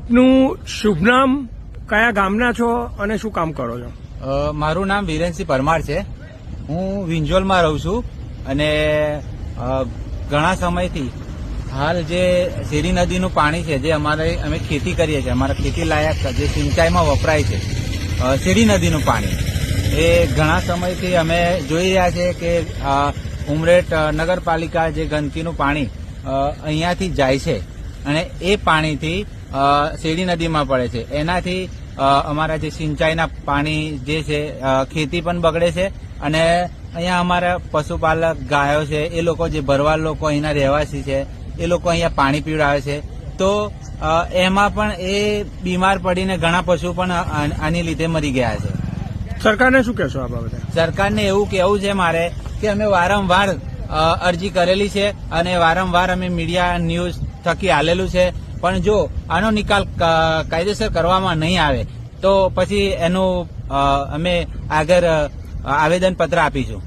આપનું શુભ નામ, કયા ગામના છો અને શું કામ કરો છો? મારું નામ વિરેનસિંહ પરમાર છે. હું વિંજોલમાં રહું છું અને ઘણા સમયથી હાલ જે શેરી નદીનું પાણી છે, જે અમારે, અમે ખેતી કરીએ છીએ, અમારા ખેતી લાયક જે સિંચાઈમાં વપરાય છે શેરી નદીનું પાણી. એ ઘણા સમયથી અમે જોઈ રહ્યા છે કે ઉમરેટ નગરપાલિકા જે ગંદકીનું પાણી અહીંયાથી જાય છે. અને એ પાણીથી શેરી નદીમાં પડે છે. એનાથી અમારા જે સિંચાઈના પાણી જે છે ખેતી પણ બગડે છે અને અહીંયા અમારા પશુપાલક ગાયો છે એ લોકો જે ભરવાડ લોકો અહીંના રહેવાસી છે એ લોકો અહીંયા પાણી પીવડાવે છે. તો એમાં પણ એ બીમાર પડીને ઘણા પશુ પણ આની લીધે મરી ગયા છે. સરકારને શું કહેશો આ બાબતે? સરકારને એવું કહેવું છે મારે કે અમે વારંવાર અરજી કરેલી છે અને વારંવાર અમે મીડિયા ન્યૂઝ થકી આલેલું છે. પણ જો આનો નિકાલ કાયદેસર કરવામાં નહીં આવે, તો પછી એનું અમે આગળ આવેદન પત્ર આપીશું.